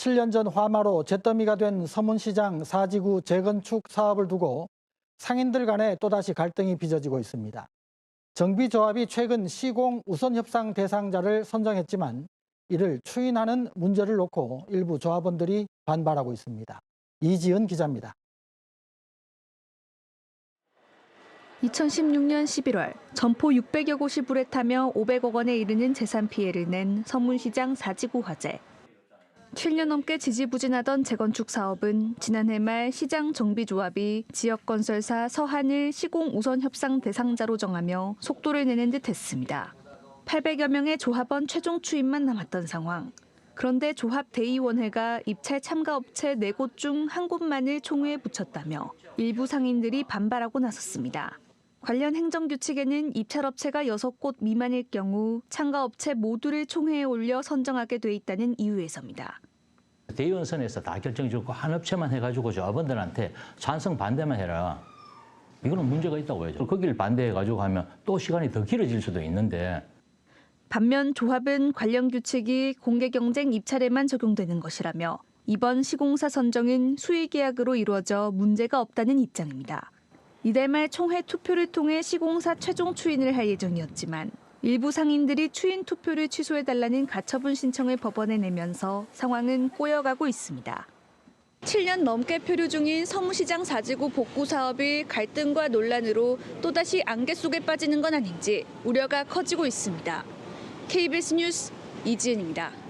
7년 전 화마로 잿더미가 된 서문시장 사지구 재건축 사업을 두고 상인들 간에 또다시 갈등이 빚어지고 있습니다. 정비조합이 최근 시공 우선 협상 대상자를 선정했지만 이를 추인하는 문제를 놓고 일부 조합원들이 반발하고 있습니다. 이지은 기자입니다. 2016년 11월 점포 600여 곳이 불에 타며 500억 원에 이르는 재산 피해를 낸 서문시장 사지구 화재. 7년 넘게 지지부진하던 재건축 사업은 지난해 말 시장 정비조합이 지역건설사 서한을 시공 우선 협상 대상자로 정하며 속도를 내는 듯 했습니다. 800여 명의 조합원 최종 추임만 남았던 상황. 그런데 조합 대의원회가 입찰 참가 업체 4곳 중 한 곳만을 총회에 붙였다며 일부 상인들이 반발하고 나섰습니다. 관련 행정규칙에는 입찰업체가 6곳 미만일 경우 참가업체 모두를 총회에 올려 선정하게 돼 있다는 이유에서입니다. 대의원선에서 다 결정해주고 한 업체만 해가지고 조합원들한테 찬성 반대만 해라. 이거는 문제가 있다고 해야죠. 거기를 반대해가지고 하면 또 시간이 더 길어질 수도 있는데 반면 조합은 관련 규칙이 공개 경쟁 입찰에만 적용되는 것이라며 이번 시공사 선정은 수의계약으로 이루어져 문제가 없다는 입장입니다. 이달 말 총회 투표를 통해 시공사 최종 추인을 할 예정이었지만 일부 상인들이 추인 투표를 취소해달라는 가처분 신청을 법원에 내면서 상황은 꼬여가고 있습니다. 7년 넘게 표류 중인 서무시장 사지구 복구 사업이 갈등과 논란으로 또다시 안개 속에 빠지는 건 아닌지 우려가 커지고 있습니다. KBS 뉴스 이지은입니다.